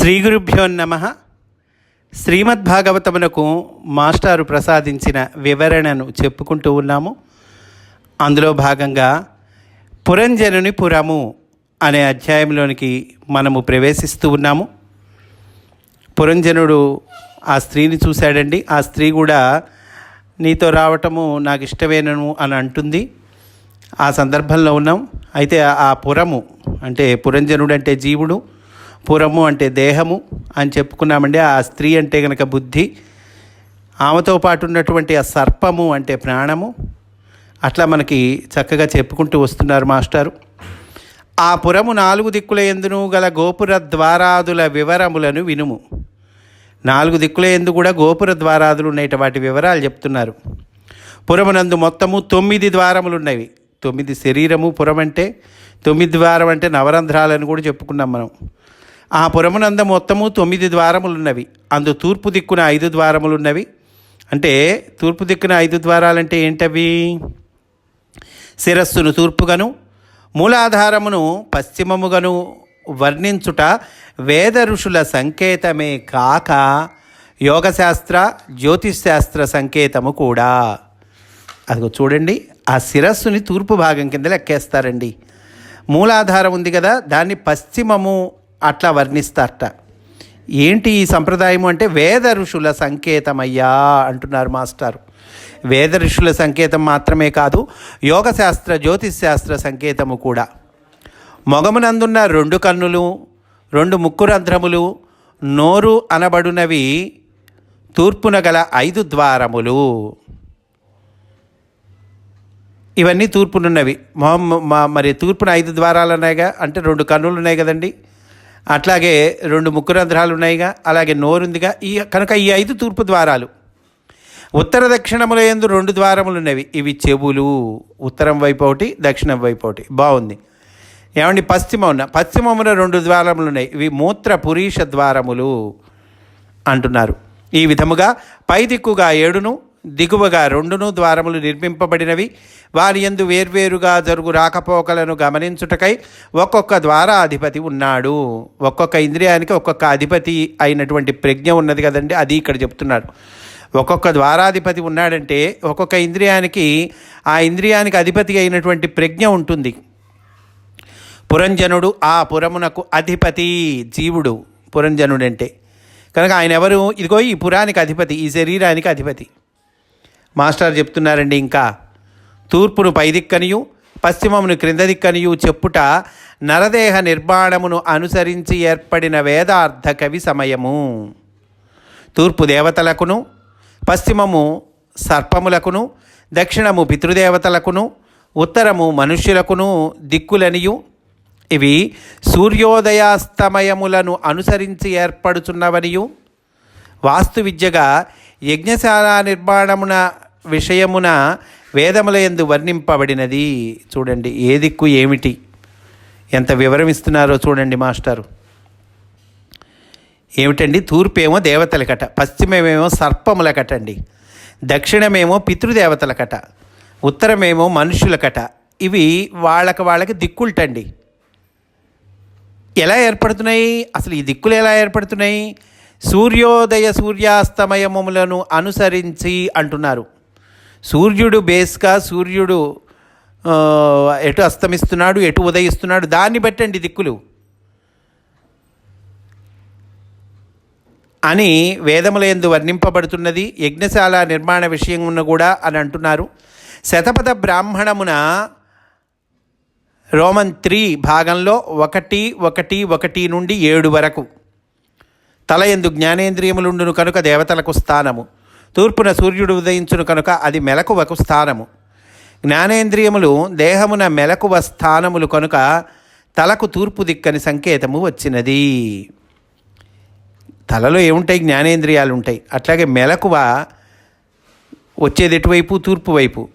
శ్రీ గురుభ్యో నమ. శ్రీమద్భాగవతమునకు మాస్టారు ప్రసాదించిన వివరణను చెప్పుకుంటూ ఉన్నాము. అందులో భాగంగా పురంజనుని పురము అనే అధ్యాయంలోనికి మనము ప్రవేశిస్తూ ఉన్నాము. పురంజనుడు ఆ స్త్రీని చూశాడండి. ఆ స్త్రీ కూడా నీతో రావటము నాకు ఇష్టమేనను అని అంటుంది. ఆ సందర్భంలో ఉన్నాం. అయితే ఆ పురము అంటే పురంజనుడు అంటే జీవుడు. పురము అంటే దేహము అని చెప్పుకున్నామండి. ఆ స్త్రీ అంటే కనుక బుద్ధి. ఆమెతో పాటు ఉన్నటువంటి ఆ సర్పము అంటే ప్రాణము. అట్లా మనకి చక్కగా చెప్పుకుంటూ వస్తున్నారు మాస్టారు. ఆ పురము నాలుగు దిక్కుల ఎందును గల గోపుర ద్వారాదుల వివరములను వినుము. నాలుగు దిక్కుల ఎందు కూడా గోపుర ద్వారాదులు ఉన్నాయి వాటి వివరాలు చెప్తున్నారు. పురమునందు మొత్తము తొమ్మిది ద్వారములు ఉన్నవి తొమ్మిది శరీరము పురం అంటే తొమ్మిది ద్వారం అంటే నవరంధ్రాలని కూడా చెప్పుకున్నాం మనం. ఆ పురమునంద మొత్తము తొమ్మిది ద్వారములు ఉన్నవి అందు తూర్పు దిక్కున ఐదు ద్వారములున్నవి. అంటే తూర్పు దిక్కున ఐదు ద్వారాలంటే ఏంటవి? శిరస్సును తూర్పుగను మూలాధారమును పశ్చిమముగను వర్ణించుట వేద ఋషుల సంకేతమే కాక యోగశాస్త్ర జ్యోతిశాస్త్ర సంకేతము కూడా. అదిగో చూడండి ఆ శిరస్సుని తూర్పు భాగం కింద లెక్కేస్తారండి. మూలాధారం ఉంది కదా దాన్ని పశ్చిమము అట్లా వర్ణిస్తారట. ఏంటి ఈ సంప్రదాయం అంటే వేద ఋషుల సంకేతమయ్యా అంటున్నారు మాస్టారు. వేద ఋషుల సంకేతం మాత్రమే కాదు యోగశాస్త్ర జ్యోతిశాస్త్ర సంకేతము కూడా. మొగమునందున్న రెండు కన్నులు రెండు ముక్కు రంధ్రములు నోరు అనబడునవి తూర్పున గల ఐదు ద్వారములు. ఇవన్నీ తూర్పునున్నవి. మొహం- మా- మరి తూర్పున ఐదు ద్వారాలు ఉన్నాయిగా అంటే రెండు కన్నులు ఉన్నాయి కదండి. అట్లాగే రెండు ముక్కు రంధ్రాలు ఉన్నాయిగా అలాగే నోరుందిగా. ఈ కనుక ఈ ఐదు తూర్పు ద్వారాలు ఉత్తర దక్షిణముల ఎందు రెండు ద్వారములు ఉన్నవి. ఇవి చెవులు ఉత్తరం వైపు ఒకటి దక్షిణం వైపు ఒకటి. బాగుంది. ఏమండి పశ్చిమమున పశ్చిమమున రెండు ద్వారములు ఉన్నాయి. ఇవి మూత్ర పురీష ద్వారములు అంటున్నారు. ఈ విధముగా పై దిక్కుగా ఏడును దిగువగా రెండును ద్వారములు నిర్మింపబడినవి. వారి యందు వేర్వేరుగా జరుగు రాకపోకలను గమనించుటకై ఒక్కొక్క ద్వారాధిపతి ఉన్నాడు. ఒక్కొక్క ఇంద్రియానికి ఒక్కొక్క అధిపతి అయినటువంటి ప్రజ్ఞ ఉన్నది కదండి అది ఇక్కడ చెప్తున్నాడు. ఒక్కొక్క ద్వారాధిపతి ఉన్నాడంటే ఒక్కొక్క ఇంద్రియానికి ఆ ఇంద్రియానికి అధిపతి అయినటువంటి ప్రజ్ఞ ఉంటుంది. పురంజనుడు ఆ పురమునకు అధిపతి జీవుడు పురంజనుడంటే. కనుక ఆయన ఎవరు? ఇదిగో ఈ పురానికి అధిపతి ఈ శరీరానికి అధిపతి. మాస్టర్ చెప్తున్నారండి ఇంకా. తూర్పును పై దిక్కనియు పశ్చిమమును క్రింద దిక్కనియు చెప్పుట నరదేహ నిర్మాణమును అనుసరించి ఏర్పడిన వేదార్థ కవి సమయము. తూర్పు దేవతలకును పశ్చిమము సర్పములకును దక్షిణము పితృదేవతలకును ఉత్తరము మనుష్యులకును దిక్కులనియు. ఇవి సూర్యోదయాస్తమయములను అనుసరించి ఏర్పడుచున్నవనియు. వాస్తు విద్యగా యజ్ఞశాల నిర్మాణమున విషయమున వేదముల ఎందు వర్ణింపబడినది. చూడండి ఏ దిక్కు ఏమిటి? ఎంత వివరమిస్తున్నారో చూడండి మాస్టారు. ఏమిటండి? తూర్పేమో దేవతల కట పశ్చిమమేమో సర్పముల కట అండి దక్షిణమేమో పితృదేవతల కట ఉత్తరమేమో మనుషుల కట. ఇవి వాళ్ళకి వాళ్ళకి దిక్కులటండి. ఎలా ఏర్పడుతున్నాయి? అసలు ఈ దిక్కులు ఎలా ఏర్పడుతున్నాయి? సూర్యోదయ సూర్యాస్తమయములను అనుసరించి అంటున్నారు. సూర్యుడు బేస్గా సూర్యుడు ఎటు అస్తమిస్తున్నాడు ఎటు ఉదయిస్తున్నాడు దాన్ని బట్టండి దిక్కులు. అని వేదములయందు వర్ణింపబడుతున్నది యజ్ఞశాల నిర్మాణ విషయమున కూడా అని అంటున్నారు. శతపథ బ్రాహ్మణమున రోమన్ త్రీ భాగంలో ఒకటి ఒకటి ఒకటి నుండి ఏడు వరకు. తల ఎందు జ్ఞానేంద్రియములుండును కనుక దేవతలకు స్థానము. తూర్పున సూర్యుడు ఉదయించును కనుక అది మెలకువకు స్థానము. జ్ఞానేంద్రియములు దేహమున మెలకువ స్థానములు కనుక తలకు తూర్పు దిక్కని సంకేతము వచ్చినది. తలలో ఏముంటాయి? జ్ఞానేంద్రియాలు ఉంటాయి అట్లాగే మెలకువ వచ్చేది ఎటువైపు? తూర్పు వైపు.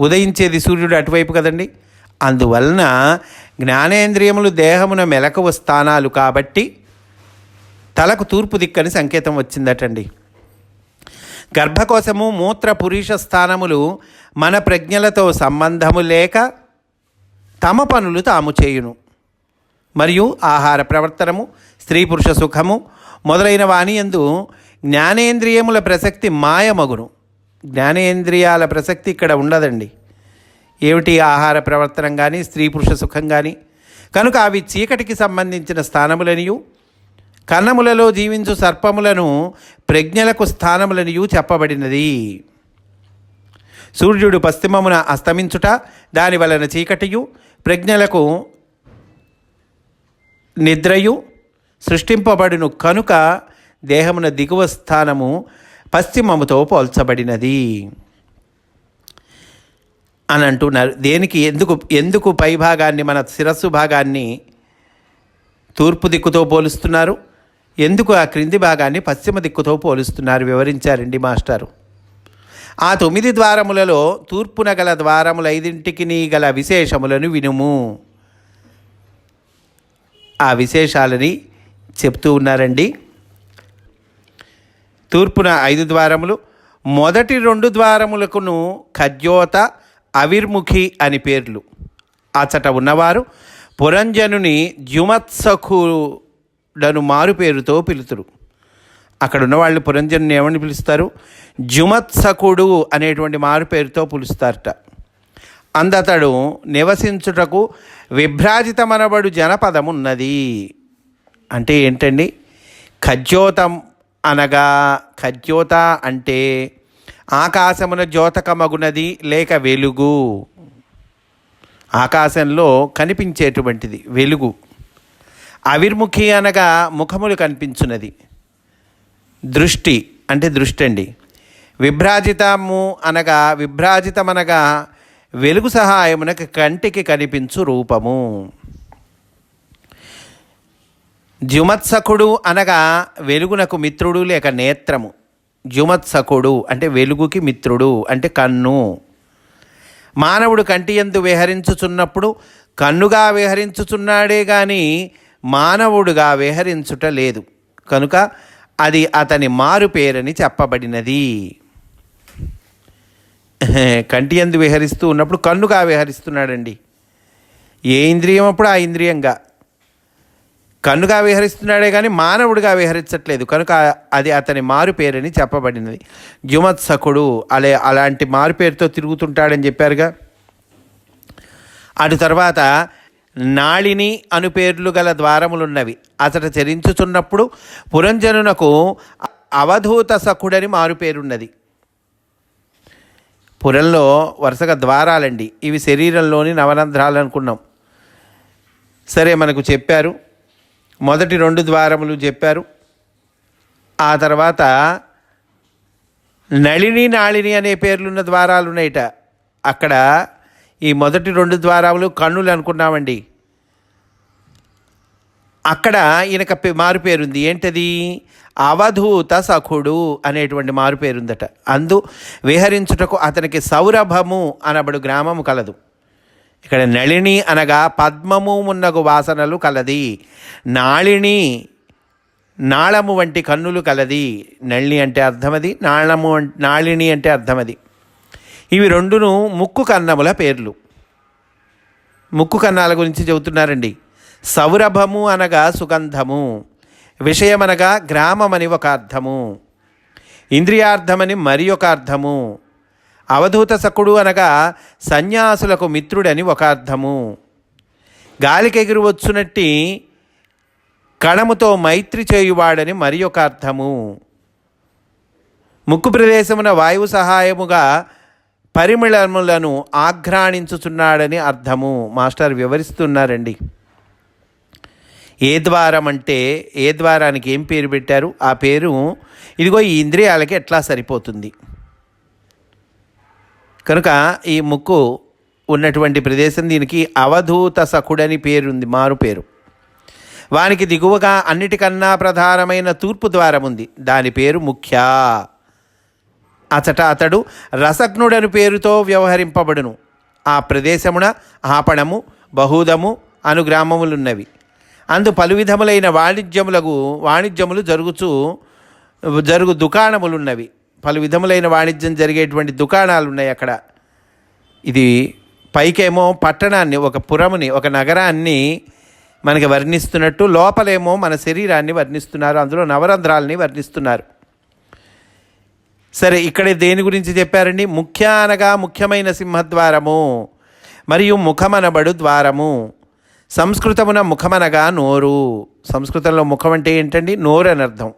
ఉదయించేది సూర్యుడు అటువైపు కదండి. అందువలన జ్ఞానేంద్రియములు దేహమున మెలకువ స్థానాలు కాబట్టి తలకు తూర్పు దిక్కని సంకేతం వచ్చిందటండి. గర్భకోశము మూత్ర పురుష స్థానములు మన ప్రజ్ఞలతో సంబంధము లేక తమ పనులు తాము చేయును. మరియు ఆహార ప్రవర్తనము స్త్రీ పురుష సుఖము మొదలైన వాణి ఎందు జ్ఞానేంద్రియముల ప్రసక్తి మాయమగును. జ్ఞానేంద్రియాల ప్రసక్తి ఇక్కడ ఉండదండి. ఏమిటి ఆహార ప్రవర్తనం కానీ స్త్రీ పురుష సుఖం కానీ కనుక అవి చీకటికి సంబంధించిన స్థానములనియు కన్నములలో జీవించు సర్పములను ప్రజ్ఞలకు స్థానములనియు చెప్పబడినది. సూర్యుడు పశ్చిమమున అస్తమించుట దాని వలన చీకటియు ప్రజ్ఞలకు నిద్రయు సృష్టింపబడును కనుక దేహమున దిగువ స్థానము పశ్చిమముతో పోల్చబడినది. అని అంటున్నారు. దేనికి ఎందుకు ఎందుకు పై భాగాన్ని మన శిరస్సు భాగాన్ని తూర్పు దిక్కుతో పోలుస్తున్నారు? ఎందుకు ఆ క్రింది భాగాన్ని పశ్చిమ దిక్కుతో పోలుస్తున్నారు? వివరించారండి మాస్టారు. ఆ తొమ్మిది ద్వారములలో తూర్పున గల ద్వారములైదింటికి గల విశేషములను వినుము. ఆ విశేషాలని చెప్తూ ఉన్నారండి. తూర్పున ఐదు ద్వారములు మొదటి రెండు ద్వారములకును ఖద్యోత అవిర్ముఖి అని పేర్లు. అచట ఉన్నవారు పురంజనుని జుమత్సఖుడను మారు పేరుతో పిలుతురు. అక్కడ వాళ్ళు పురంజనుని ఏమని పిలుస్తారు? జుమత్సకుడు అనేటువంటి మారు పేరుతో పిలుస్తారట. అందతడు నివసించుటకు విభ్రాజితమనబడు జనపదమున్నది. అంటే ఏంటండి? ఖజ్యోతం అనగా ఖజ్యోత అంటే ఆకాశమున జ్యోతకమగునది లేక వెలుగు. ఆకాశంలో కనిపించేటువంటిది వెలుగు. అవిర్ముఖి అనగా ముఖములు కనిపించున్నది. దృష్టి అంటే దృష్టి అండి విభ్రాజితము అనగా విభ్రాజితమనగా వెలుగు సహాయమునకు కంటికి కనిపించు రూపము. జుమత్సకుడు అనగా వెలుగునకు మిత్రుడు లేక నేత్రము. జుమత్సకుడు అంటే వెలుగుకి మిత్రుడు అంటే కన్ను. మానవుడు కంటి ఎందు విహరించుచున్నప్పుడు కన్నుగా విహరించుచున్నాడే కానీ మానవుడుగా విహరించుట లేదు. కనుక అది అతని మారు పేరని చెప్పబడినది. కంటి ఎందు విహరిస్తూ ఉన్నప్పుడు కన్నుగా విహరిస్తున్నాడండి. ఏ ఇంద్రియం అప్పుడు? ఆ ఇంద్రియంగా. కన్నుగా విహరిస్తున్నాడే కానీ మానవుడిగా విహరించట్లేదు. కనుక అది అతని మారు పేరని చెప్పబడినది. జుమత్సకుడు అలే అలాంటి మారు పేరుతో తిరుగుతుంటాడని చెప్పారుగా. అటు తర్వాత నాళిని అను పేర్లు గల ద్వారములున్నవి. అతడు చరించుచున్నప్పుడు పురంజనునకు అవధూత సఖుడని మారుపేరున్నది పురంలో వరుసగా ద్వారాలండి. ఇవి శరీరంలోని నవరంధ్రాలు అనుకున్నాం సరే మనకు చెప్పారు. మొదటి రెండు ద్వారములు చెప్పారు. ఆ తర్వాత నళిని నాళిని అనే పేర్లున్న ద్వారాలు ఉన్నాయిట అక్కడ ఈ మొదటి రెండు ద్వారాలు కన్నులు అనుకున్నామండి. అక్కడ ఈయనక పే- మారు పేరుంది. ఏంటది? అవధూత సఖుడు అనేటువంటి మారు పేరుందట. అందు విహరించుటకు అతనికి సౌరభము అనబడు గ్రామము కలదు. ఇక్కడ నళిని అనగా పద్మము మున్నగు వాసనలు కలది. నాళిని నాళము వంటి కన్నులు కలది. నళిని అంటే అర్థమది? నాళము నాళిని అంటే అర్థమది. ఇవి రెండును ముక్కు కన్నముల పేర్లు. ముక్కు కన్నాల గురించి చెబుతున్నారండి. సౌరభము అనగా సుగంధము విషయమనగా గ్రామమని ఒక అర్థము ఇంద్రియార్థమని మరి ఒక అర్థము అవధూత సకుడు అనగా సన్యాసులకు మిత్రుడని ఒక అర్థము. గాలికెగురు వచ్చునట్టి కణముతో మైత్రి చేయువాడని మరి ఒక అర్థము. ముక్కు ప్రదేశమున వాయువు సహాయముగా పరిమళములను ఆఘ్రాణించుచున్నాడని అర్థము. మాస్టర్ వివరిస్తున్నారండి. ఏ ద్వారం అంటే ఏ ద్వారానికి ఏం పేరు పెట్టారు? ఆ పేరు ఇదిగో ఈ ఇంద్రియాలకి ఎట్లా సరిపోతుంది? కనుక ఈ ముక్కు ఉన్నటువంటి ప్రదేశం దీనికి అవధూత సఖుడని పేరుంది మారు పేరు. వానికి దిగువగా అన్నిటికన్నా ప్రధానమైన తూర్పు ద్వారం ఉంది. దాని పేరు ముఖ్య. అచట అతడు రసజ్ఞుడని పేరుతో వ్యవహరింపబడును. ఆ ప్రదేశమున ఆపణము బహూదము అను గ్రామములున్నవి. అందు పలు విధములైన వాణిజ్యములకు వాణిజ్యములు జరుగుచు జరుగు దుకాణములున్నవి. పలు విధములైన వాణిజ్యం జరిగేటువంటి దుకాణాలు ఉన్నాయి అక్కడ. ఇది పైకేమో పట్టణాన్ని ఒక పురముని ఒక నగరాన్ని మనకి వర్ణిస్తున్నట్టు లోపలేమో మన శరీరాన్ని వర్ణిస్తున్నారు అందులో నవరంధ్రాలని వర్ణిస్తున్నారు. సరే ఇక్కడ దేని గురించి చెప్పారండి? ముఖ్య అనగా ముఖ్యమైన సింహద్వారము మరియు ముఖమనబడు ద్వారము. సంస్కృతమున ముఖమనగా నోరు. సంస్కృతంలో ముఖం అంటే ఏంటండి? నోరు అని అర్థం.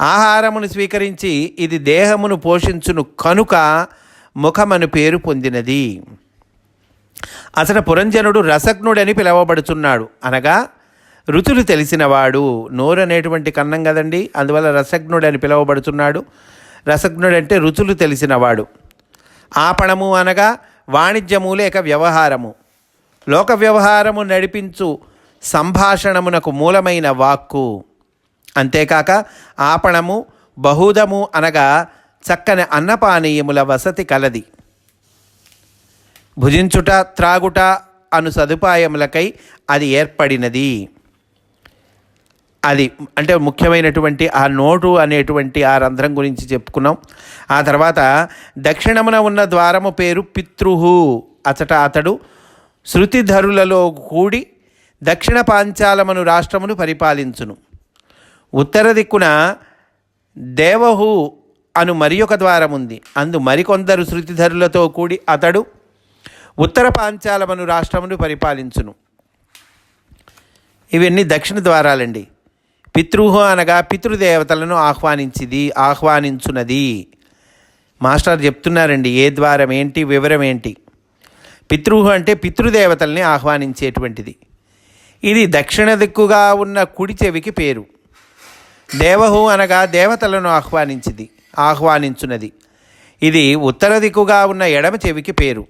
ఆహారమును స్వీకరించి ఇది దేహమును పోషించును కనుక ముఖమను పేరు పొందినది. అసలు పురంజనుడు రసజ్ఞుడని పిలువబడుచున్నాడు. అనగా రుచులు తెలిసినవాడు. నోరు అనేటువంటి కన్నం కదండి? అందువల్ల రసజ్ఞుడని పిలువబడుచున్నాడు. రసజ్ఞుడంటే రుచులు తెలిసినవాడు. ఆపణము అనగా వాణిజ్యము లేక వ్యవహారము. లోక వ్యవహారము నడిపించు సంభాషణమునకు మూలమైన వాక్కు. అంతేకాక ఆపణము బహుదము అనగా చక్కని అన్నపానీయముల వసతి కలది. భుజించుట త్రాగుట అను సదుపాయములకై అది ఏర్పడినది. అది అంటే ముఖ్యమైనటువంటి ఆ నోటు అనేటువంటి ఆ రంధ్రం గురించి చెప్పుకున్నాం. ఆ తర్వాత దక్షిణమున ఉన్న ద్వారము పేరు పితృహు అచట అతడు. శృతిధరులలో కూడి దక్షిణ పాంచాలమను రాష్ట్రమును పరిపాలించును. ఉత్తర దిక్కున దేవహు అను మరి ఒక ద్వారం ఉంది అందు మరికొందరు శృతిధరులతో కూడి అతడు ఉత్తర పాంచాలమను రాష్ట్రమును పరిపాలించును. ఇవన్నీ దక్షిణ ద్వారాలండి. పితృహు అనగా పితృదేవతలను ఆహ్వానించింది ఆహ్వానించున్నది మాస్టర్ చెప్తున్నారండి ఏ ద్వారం ఏంటి వివరం ఏంటి? పితృహు అంటే పితృదేవతల్ని ఆహ్వానించేటువంటిది. ఇది దక్షిణ దిక్కుగా ఉన్న కుడి చెవికి పేరు. దేవహు అనగా దేవతలను ఆహ్వానించింది ఆహ్వానించున్నది ఇది ఉత్తర దిక్కుగా ఉన్న ఎడమ చెవికి పేరు.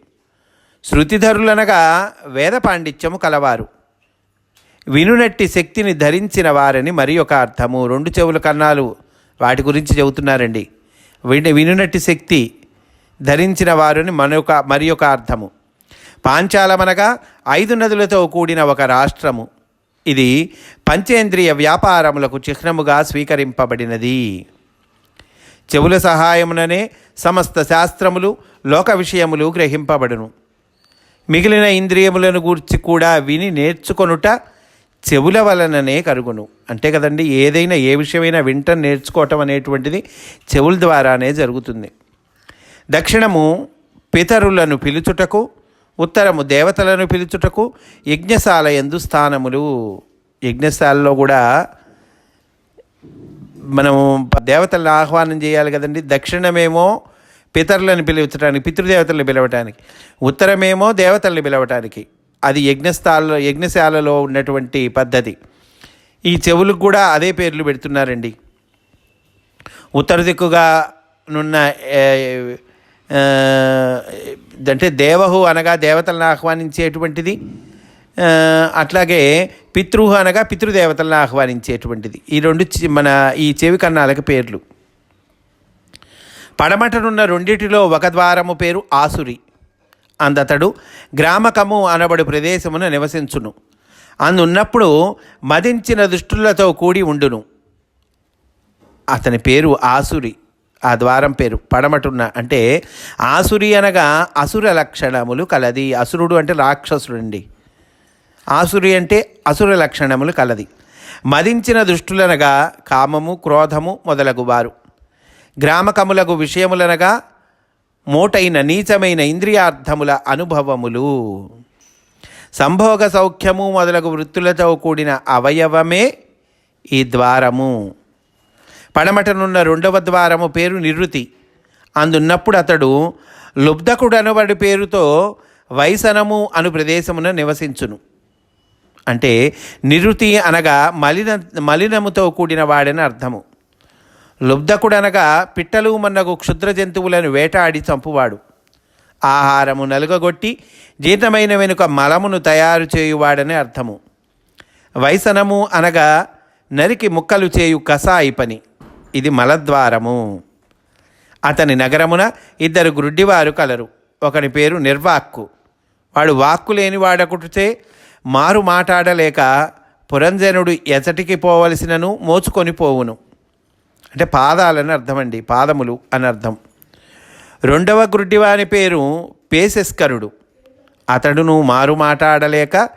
శృతిధరులనగా వేద పాండిత్యము కలవారు. వినునట్టి శక్తిని ధరించిన వారని మరి ఒక అర్థము. రెండు చెవుల కన్నాలు వాటి గురించి చెబుతున్నారండి. విని వినునట్టి శక్తి ధరించిన వారిని మరొక మరి ఒక అర్థము. పాంచాలమనగా ఐదు నదులతో కూడిన ఒక రాష్ట్రము. ఇది పంచేంద్రియ వ్యాపారములకు చిహ్నముగా స్వీకరింపబడినది. చెవుల సహాయముననే సమస్త శాస్త్రములు లోక విషయములు గ్రహింపబడును. మిగిలిన ఇంద్రియములను గూర్చి కూడా విని నేర్చుకొనుట చెవుల వలననే కరుగును. అంటే కదండి ఏదైనా ఏ విషయమైనా వింట నేర్చుకోవటం అనేటువంటిది చెవుల ద్వారానే జరుగుతుంది. దక్షిణము పితరులను పిలుచుటకు ఉత్తరము దేవతలను పిలుచుటకు యజ్ఞశాల ఎందు స్థానములు. యజ్ఞశాలలో కూడా మనము దేవతలను ఆహ్వానం చేయాలి కదండి. దక్షిణమేమో పితరులను పిలువటానికి పితృదేవతలను పిలవటానికి ఉత్తరమేమో దేవతలను పిలవటానికి. అది యజ్ఞస్థాలలో యజ్ఞశాలలో ఉన్నటువంటి పద్ధతి. ఈ చెవులకు కూడా అదే పేర్లు పెడుతున్నారండి. ఉత్తర దిక్కుగా నున్న అంటే దేవహు అనగా దేవతలను ఆహ్వానించేటువంటిది అట్లాగే పితృహు అనగా పితృదేవతలను ఆహ్వానించేటువంటిది. ఈ రెండు చి- మన ఈ చెవి కన్నాలకు పేర్లు. పడమటనున్న రెండిటిలో ఒక ద్వారము పేరు ఆసురి. అందతడు గ్రామకము అనబడు ప్రదేశమున నివసించును. అందున్నప్పుడు మదించిన దుష్టులతో కూడి ఉండును. అతని పేరు ఆసురి ఆ ద్వారం పేరు పడమటున్న అంటే ఆసురి అనగా అసుర లక్షణములు కలది. అసురుడు అంటే రాక్షసుడు అండి ఆసురి అంటే అసుర లక్షణములు కలది. మదించిన దుష్టులనగా కామము క్రోధము మొదలగు వారు గ్రామకములకు విషయములనగా మోటైన నీచమైన ఇంద్రియార్థముల అనుభవములు. సంభోగ సౌఖ్యము మొదలగు వృత్తులతో కూడిన అవయవమే ఈ ద్వారము. పడమటనున్న రెండవ ద్వారము పేరు నిరుతి. అందున్నప్పుడు అతడు లుబ్ధకుడనబడి పేరుతో వైసనము అను ప్రదేశమున నివసించును. అంటే నిరుతి అనగా మలిన మలినముతో కూడిన వాడని అర్థము. లుబ్ధకుడనగా పిట్టలు మన్నగు క్షుద్ర జంతువులను వేటాడి చంపువాడు. ఆహారము నలుగగొట్టి జీర్ణమైన వెనుక మలమును తయారు చేయువాడని అర్థము. వైసనము అనగా నరికి ముక్కలు చేయు కసాయి పని. ఇది మలద్వారము. అతని నగరమున ఇద్దరు గ్రుడ్డివారు కలరు. ఒకని పేరు నిర్వాక్కు. వాడు వాక్కు లేని వాడకుటితే మారు మాట్లాడలేక పురంజనుడు ఎచటికి పోవలసినను మోచుకొని పోవును. అంటే పాదాలని అర్థమండి పాదములు అని అర్థం. రెండవ గ్రుడ్డివాని పేరు పేసెస్కరుడు అతడును మారు మాట్లాడలేక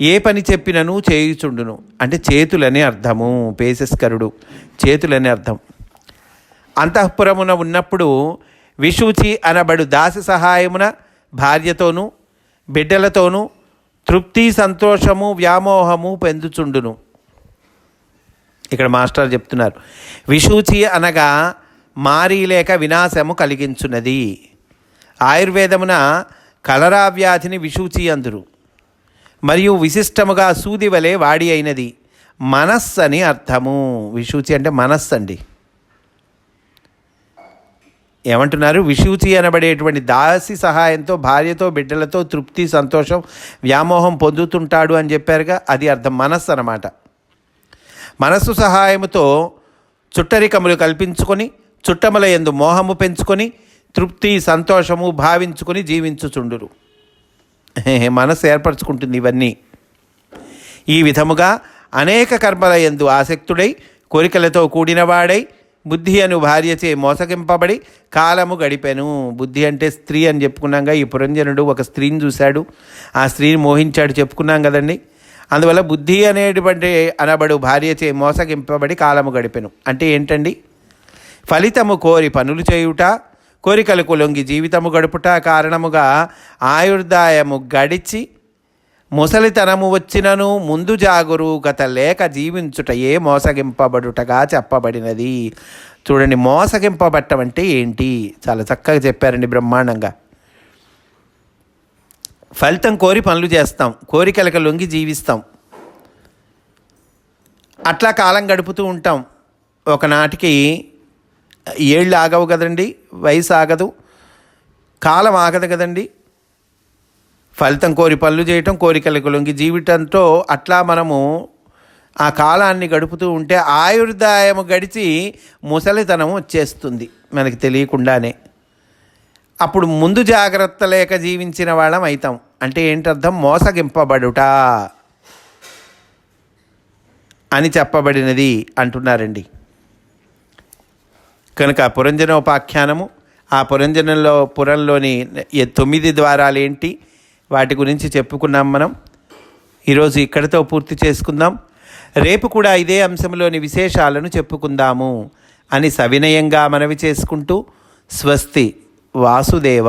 ఏ పని చెప్పినను చేయుచుండును. అంటే చేతులని అర్థము పేసెస్కరుడు చేతులని అర్థం. అంతఃపురమున ఉన్నప్పుడు విషూచి అనబడు దాసి సహాయమున భార్యతోనూ బిడ్డలతోనూ తృప్తి సంతోషము వ్యామోహము పెందుచుండును. ఇక్కడ మాస్టర్ చెప్తున్నారు. విషూచి అనగా మారీ లేక వినాశము కలిగించున్నది ఆయుర్వేదమున కలరా వ్యాధిని విషూచి అందురు. మరియు విశిష్టముగా సూది వలె వాడి అయినది. మనస్సు అని అర్థము. విషూచి అంటే మనస్సు అండి. ఏమంటున్నారు? విషూచి అనబడేటువంటి దాసి సహాయంతో భార్యతో బిడ్డలతో తృప్తి సంతోషం వ్యామోహం పొందుతుంటాడు అని చెప్పారుగా అది అర్థం. మనస్సు అన్నమాట. మనస్సు సహాయముతో చుట్టరికములు కల్పించుకొని చుట్టముల ఎందు మోహము పెంచుకొని తృప్తి సంతోషము భావించుకొని జీవించుచుండురు. మనస్సు ఏర్పరచుకుంటుంది ఇవన్నీ. ఈ విధముగా అనేక కర్మల ఎందు ఆసక్తుడై కోరికలతో కూడినవాడై బుద్ధి అను భార్యచే మోసగింపబడి కాలము గడిపెను. బుద్ధి అంటే స్త్రీ అని చెప్పుకున్నాగా ఈ పురంజనుడు ఒక స్త్రీని చూశాడు. ఆ స్త్రీని మోహించాడు చెప్పుకున్నాం కదండి. అందువల్ల బుద్ధి అనేటువంటి అనబడు భార్యచే మోసగింపబడి కాలము గడిపెను. అంటే ఏంటండి? ఫలితము కోరి పనులు చేయుట కోరికలకు లొంగి జీవితము గడుపుట కారణముగా ఆయుర్దాయము గడిచి ముసలితనము వచ్చినను ముందు జాగరూకత లేక జీవించుట ఏ మోసగింపబడుటగా చెప్పబడినది. చూడండి మోసగింపబట్టం అంటే ఏంటి? చాలా చక్కగా చెప్పారండి బ్రహ్మాండంగా. ఫలితం కోరి పనులు చేస్తాం. కోరికలకు లొంగి జీవిస్తాం. అట్లా కాలం గడుపుతూ ఉంటాం. ఒకనాటికి ఏళ్ళు ఆగవు కదండి వయసు ఆగదు కాలం ఆగదు కదండి. ఫలితం కోరి పనులు చేయటం కోరికలకు లొంగి జీవితంతో అట్లా మనము ఆ కాలాన్ని గడుపుతూ ఉంటే ఆయుర్దాయము గడిచి ముసలితనం వచ్చేస్తుంది. మనకి తెలియకుండానే. అప్పుడు ముందు జాగ్రత్త లేక జీవించిన వాళ్ళం అవుతాం అంటే ఏంటర్థం? మోసగింపబడుట అని చెప్పబడినది అంటున్నారండి. కనుక పురంజనోపాఖ్యానము ఆ పురంజనంలో పురంలోని తొమ్మిది ద్వారాలు ఏంటి వాటి గురించి చెప్పుకున్నాం మనం. ఈరోజు ఇక్కడితో పూర్తి చేసుకుందాం. రేపు కూడా ఇదే అంశంలోని విశేషాలను చెప్పుకుందాము అని సవినయంగా మనవి చేసుకుంటూ స్వస్తి. వాసుదేవ